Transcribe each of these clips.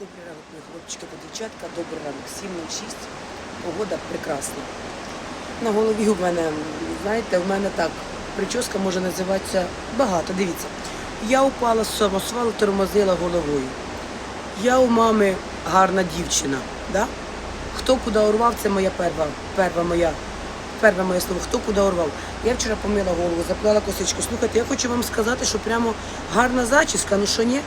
Добрий ранок, мої хлопчики та дівчатка. Добрий ранок. 7.06. Погода прекрасна. На голові у мене, знаєте, в мене так, прическа може називатися багато. Дивіться. Я упала з самосвалу, тормозила головою. Я у мами гарна дівчина. Да? Хто куди урвав, це моя перва, перва моя, перше моє слово. Хто куди урвав. Я вчора помила голову, заплела косичку. Слухайте, я хочу вам сказати, що прямо гарна зачіска, ну що ні.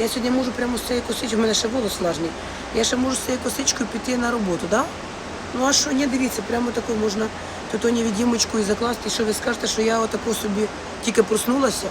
Я сьогодні можу прямо з цією косичкою, в мене ще волос влажний. Я ще можу з цією косичкою піти на роботу, да? Ну а що, ні, дивіться, прямо таку можна тут невідімочку і закласти, що ви скажете, що я отако собі тільки проснулася.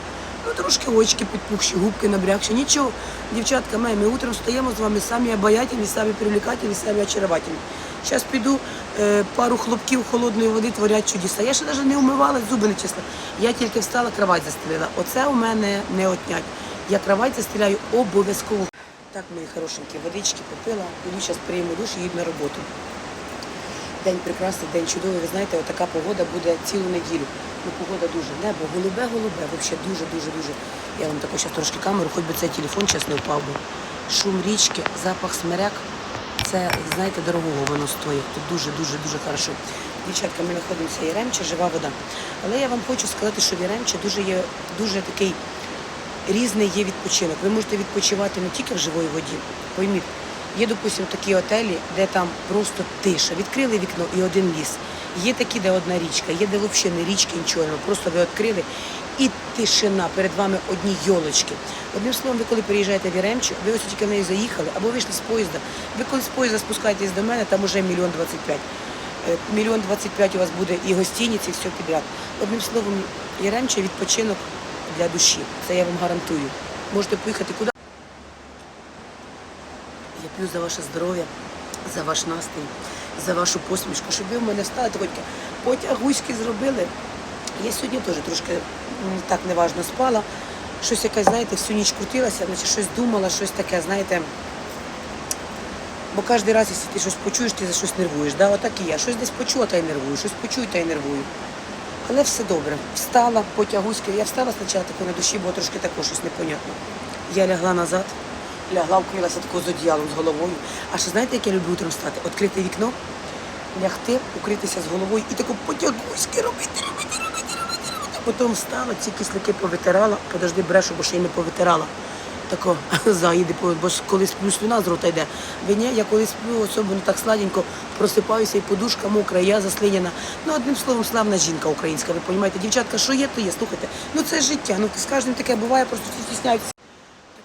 Ну, трошки очки підпухші, губки набрякші. Нічого, дівчатка, мої, ми утром встаємо з вами самі обаятельні, самі привлекательні, самі очаровательні. Зараз піду е, пару хлопків холодної води творять чудеса. Я ще навіть не умивала зуби не чесно. Я тільки встала, кровать застелила. Оце у мене не отнять. Я кровать застеляю обов'язково. Так, мої хорошенькі, водички попила, іду зараз прийму душ і їду на роботу. День прекрасний, день чудовий. Ви знаєте, отака погода буде цілу неділю. Ну, погода дуже. Небо голубе-голубе, взагалі дуже-дуже-дуже. Я вам таку зараз трошки камеру, хоч би цей телефон час не впав би. Шум річки, запах смерек. Це, знаєте, дорогого воно стоїть. Тут дуже-дуже-дуже хорошо. Дівчатка, ми знаходимося в Яремче, жива вода. Але я вам хочу сказати, що в Яремче дуже є дуже такий різний є відпочинок. Ви можете відпочивати не тільки в живій воді. Пойміть, є, допустимо, такі отелі, де там просто тиша. Відкрили вікно і один ліс. Є такі, де одна річка, є де взагалі не річки, нічого, просто ви відкрили і тишина, перед вами одні йолочки. Одним словом, ви коли приїжджаєте в Яремчу, ви ось тільки в неї заїхали, або вийшли з поїзда. Ви коли з поїзда спускаєтесь до мене, там уже мільйон двадцять п'ять. Е, Мільйон двадцять п'ять у вас буде і гостиниць, і все підряд. Одним словом, Яремча відпочинок для душі. Це я вам гарантую. Можете поїхати куди. Я п'ю за ваше здоров'я, за ваш настрій, за вашу посмішку, щоб ви в мене встали таке потягуськи зробили. Я сьогодні теж трошки так неважно спала. Щось якась, знаєте, всю ніч крутилася, значить щось думала, щось таке, знаєте. Бо кожен раз, якщо ти щось почуєш, ти за щось нервуєш. Да? Отак і я. Щось десь почула та й нервую, щось почую та й нервую. Але все добре. Встала, потягуськи. Я встала спочатку на душі, бо трошки також щось непонятно. Я лягла назад, лягла, вкрилася такою з одіялом з головою. А ще знаєте, як я люблю утром встати? Відкрити вікно, лягти, укритися з головою і таку потягуськи робити, робити, робити, робити, робити. Потім встала, ці кислики повитирала, подожди, брешу, бо ще й не повитирала. Тако заїди, бо ж коли сплю, слюна з рота йде. Ви ні, я коли сплю, особливо так сладенько, просипаюся і подушка мокра, я заслиняна. Ну, одним словом, славна жінка українська, ви розумієте, дівчатка, що є, то є. Слухайте, ну це життя. Ну з кожним таке буває, просто стісняються.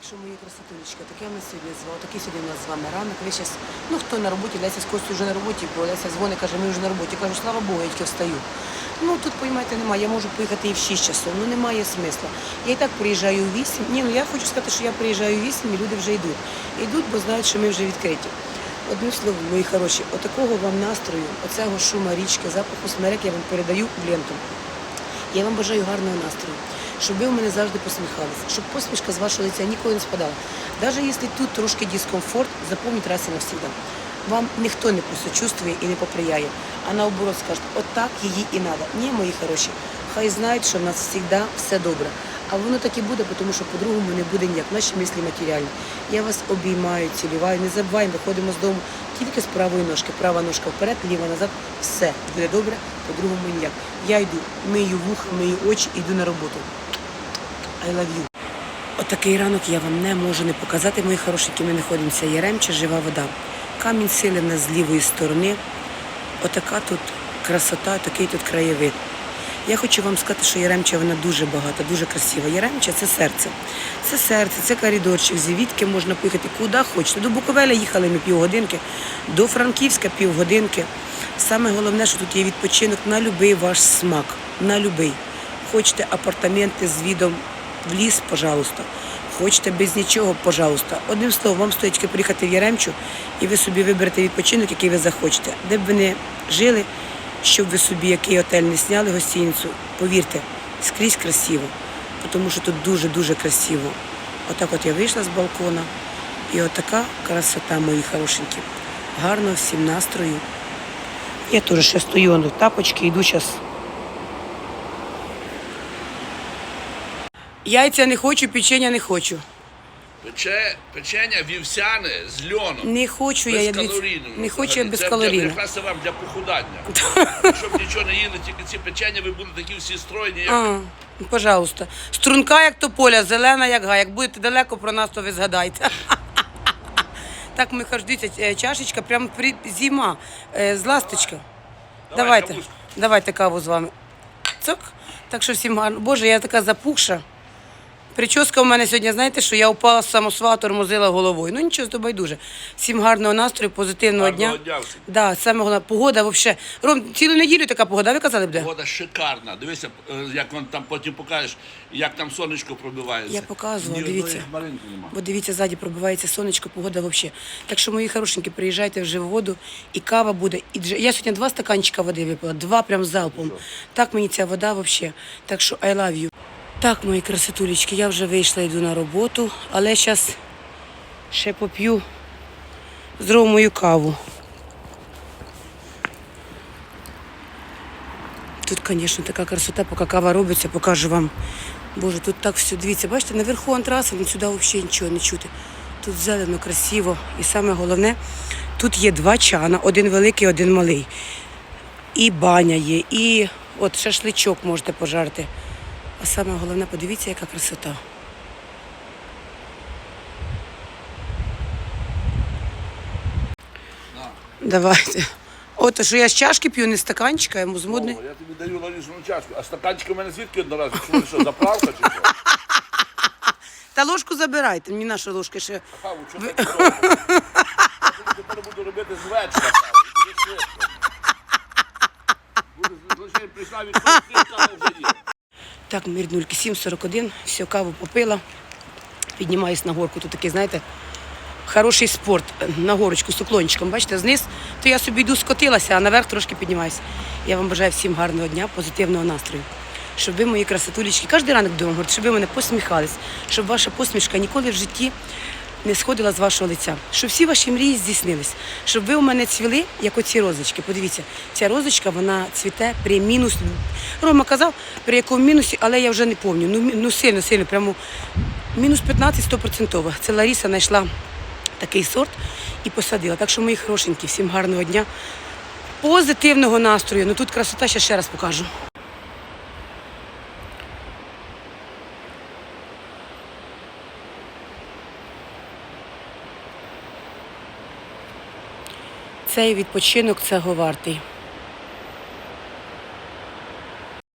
Що, мої красотулечки, таке ми сьогодні з вами, такий сьогодні у нас з вами ранок. Ви зараз, ну хто на роботі, Леся з Костю вже на роботі, бо Леся дзвонить, каже, ми вже на роботі. Кажу, слава Богу, я тільки встаю. Ну тут, розумієте, немає. Я можу поїхати і в 6 часов, ну немає смисла. Я і так приїжджаю у 8. Ні, ну я хочу сказати, що я приїжджаю у 8 і люди вже йдуть. Йдуть, бо знають, що ми вже відкриті. Одним словом, мої хороші, отакого вам настрою, оцього шума річки, запаху смерек я вам передаю в ленту. Я вам бажаю гарного настрою, щоб ви у мене завжди посміхалися, щоб посмішка з вашого лиця ніколи не спадала. Навіть якщо тут трошки дискомфорт, запам'ятайте раз і навсегда. Вам ніхто не посочувствує і не поприяє, а наоборот скаже, отак її і треба. Ні, мої хороші, хай знають, що в нас завжди все добре. А воно так і буде, тому що по-другому не буде ніяк. Наші мислі матеріальні. Я вас обіймаю, цілюваю. Не забуваємо, виходимо з дому тільки з правої ножки. Права ножка вперед, ліва назад. Все буде добре, по-другому ніяк. Я йду, мию вуха, мию очі, йду на роботу. I love you. Отакий ранок я вам не можу не показати, мої хорошенькі. Ми знаходимося Яремча, жива вода. Камінь сили з лівої сторони. Отака тут красота, такий тут краєвид. Я хочу вам сказати, що Яремча вона дуже багата, дуже красива. Яремча це серце. Це серце, це коридорчик, звідки можна поїхати куди хочете. До Буковеля їхали ми півгодинки, до Франківська півгодинки. Саме головне, що тут є відпочинок на будь-який ваш смак. На будь-який. Хочете апартаменти з відом в ліс, пожалуйста. Хочете без нічого, пожалуйста. Одним словом, вам стоїть тільки приїхати в Яремчу, і ви собі виберете відпочинок, який ви захочете. Де б ви не жили, щоб ви собі який отель не сняли гостиницю, повірте, скрізь красиво, тому що тут дуже-дуже красиво. Отак от я вийшла з балкона, і отака красота, мої хорошенькі. Гарно всім настрою. Я теж ще стою в тапочки, йду зараз. Яйця не хочу, печення не хочу. Пече, печення вівсяне з льоном. Не хочу я, я дивіться, Безкалорійне. не хочу я Взагалі, це. Якраз це вам для похудання. Щоб нічого не їли, тільки ці печення, ви будете такі всі стройні, як А, ну, пожалуйста. Струнка, як тополя, зелена, як гай. Як будете далеко про нас, то ви згадайте. Так, ми дивіться, е, чашечка, прям при... зима, е, з ласточка. Давайте, давайте каву з вами. Цок. Так що всім гарно. Боже, я така запухша. Прическа у мене сьогодні, знаєте, що я упала з самосва, тормозила головою. Ну нічого, то байдуже. Всім гарного настрою, позитивного Гарного дня. дня всім. Да, саме головне, погода взагалі. Ром, цілу неділю така погода, ви казали буде? Погода шикарна. Дивися, е, як вон там потім покажеш, як там сонечко пробивається. Я показувала, Ні одної дивіться. хмаринки нема. Бо дивіться, ззаді пробивається сонечко, погода взагалі. Так що, мої хорошенькі, приїжджайте вже в воду, і кава буде. І дж... Я сьогодні два стаканчика води випила, два прям залпом. Так мені ця вода взагалі. Так що I love you. Так, мої красотулечки, я вже вийшла, йду на роботу, але зараз ще поп'ю здорову мою каву. Тут, звісно, така красота, поки кава робиться, покажу вам. Боже, тут так все, дивіться, бачите, наверху антраси, ну сюди взагалі нічого не чути. Тут зелено, красиво. І саме головне, тут є два чана, один великий, один малий. І баня є, і от шашличок можете пожарити. А саме головне, подивіться, яка красота. Давайте. От, що я з чашки п'ю, не з стаканчика, модний. О, Я тобі даю ларісну чашку. А стаканчики у мене звідки одноразові? Що, ви що, заправка чи що? Та ложку забирайте, мені наша ложка ще. Каву, що ти робиш? Я тепер буду робити з вечора каву. Буде швидко. Буде лише прийшла від. Так, мірнульки 7.41, все, каву попила. Піднімаюсь на горку. Тут такий, знаєте, хороший спорт на горочку з уклончиком. Бачите, зниз, то я собі йду скотилася, а наверх трошки піднімаюся. Я вам бажаю всім гарного дня, позитивного настрою. Щоб ви, мої красотулечки, кожен ранок вдома щоб ви мене посміхались, щоб ваша посмішка ніколи в житті не сходила з вашого лиця, щоб всі ваші мрії здійснились, щоб ви у мене цвіли, як оці розочки. Подивіться, ця розочка вона цвіте при мінус. Рома казав, при якому мінусі, але я вже не пам'ятаю. Ну, ну сильно, сильно, прямо мінус 15 100%. Це Ларіса знайшла такий сорт і посадила. Так що, мої хорошенькі, всім гарного дня, позитивного настрою. Ну тут красота ще ще раз покажу. Цей відпочинок цього вартий.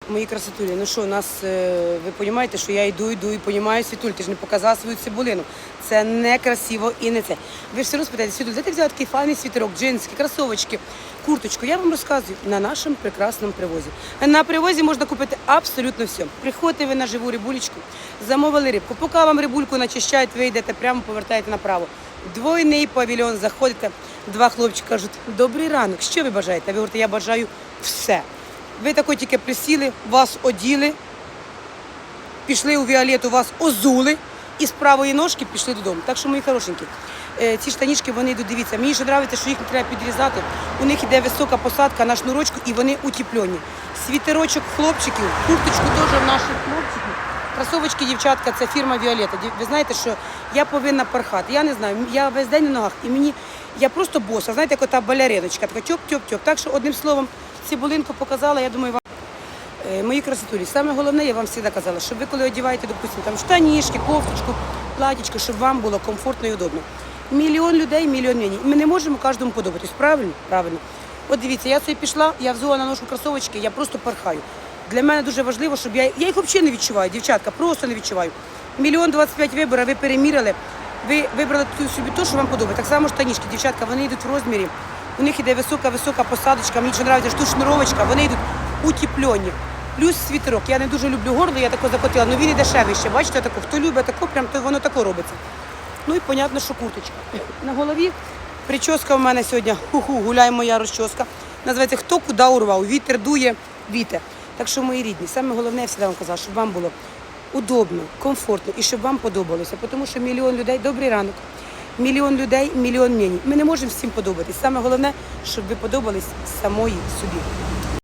Мої красотулі, ну що, у нас, е, ви розумієте, що я йду, йду і розумію, Світуль, ти ж не показала свою цибулину. Це не красиво і не це. Ви ж все одно спитаєте, Світуль, де ти взяла такий файний світерок, джинси, кросовочки, курточку? Я вам розказую на нашому прекрасному привозі. На привозі можна купити абсолютно все. Приходите ви на живу рибулечку, замовили рибку. Поки вам рибульку начищають, ви йдете прямо, повертаєте направо. Двойний павільйон, заходите, два хлопчика кажуть, добрий ранок, що ви бажаєте? Ви говорите, я бажаю все. Ви тако тільки присіли, вас оділи, пішли у Віолету, вас озули і з правої ножки пішли додому. Так що, мої хорошенькі, е, ці штанішки, вони йдуть, дивіться, мені ще подобається, що їх не треба підрізати. У них іде висока посадка на шнурочку і вони утеплені. Світерочок хлопчиків, курточку теж в наших хлопчиків. Кросовочки, дівчатка, це фірма Віолета. Ви знаєте, що я повинна пархати. Я не знаю, я весь день на ногах, і мені я просто боса, знаєте, як ота балериночка, така тьоп-тьоп-тьоп. Так що одним словом, цибулинку показала, я думаю, вам. Е, Мої красотулі, саме головне, я вам завжди казала, щоб ви коли одягаєте, допустимо, там штанішки, кофточку, платічко, щоб вам було комфортно і удобно. Мільйон людей, мільйон мнень. Ми не можемо кожному подобатись. Правильно? Правильно. От дивіться, я собі пішла, я взула на ножку кросовочки, я просто пархаю. Для мене дуже важливо, щоб я. Я їх взагалі не відчуваю, дівчатка, просто не відчуваю. Мільйон 25 виборів, ви переміряли, ви вибрали собі те, що вам подобається. Так само штанішки, дівчатка, вони йдуть в розмірі. У них іде висока-висока посадочка, мені ще подобається, що тут шнуровочка, вони йдуть утеплені. Плюс світерок. Я не дуже люблю горло, я тако закотила, але він і ще. Бачите, тако, хто любить тако, прям то воно тако робиться. Ну і понятно, що курточка. На голові прическа в мене сьогодні ху-ху, гуляє моя розчоска. Називається Хто куди урвав? Вітер дує, вітер. Так що, мої рідні, саме головне, я завжди вам казала, щоб вам було удобно, комфортно і щоб вам подобалося. Тому що мільйон людей, добрий ранок. Мільйон людей, мільйон мені. Ми не можемо всім подобатись. Саме головне, щоб ви подобались самої собі.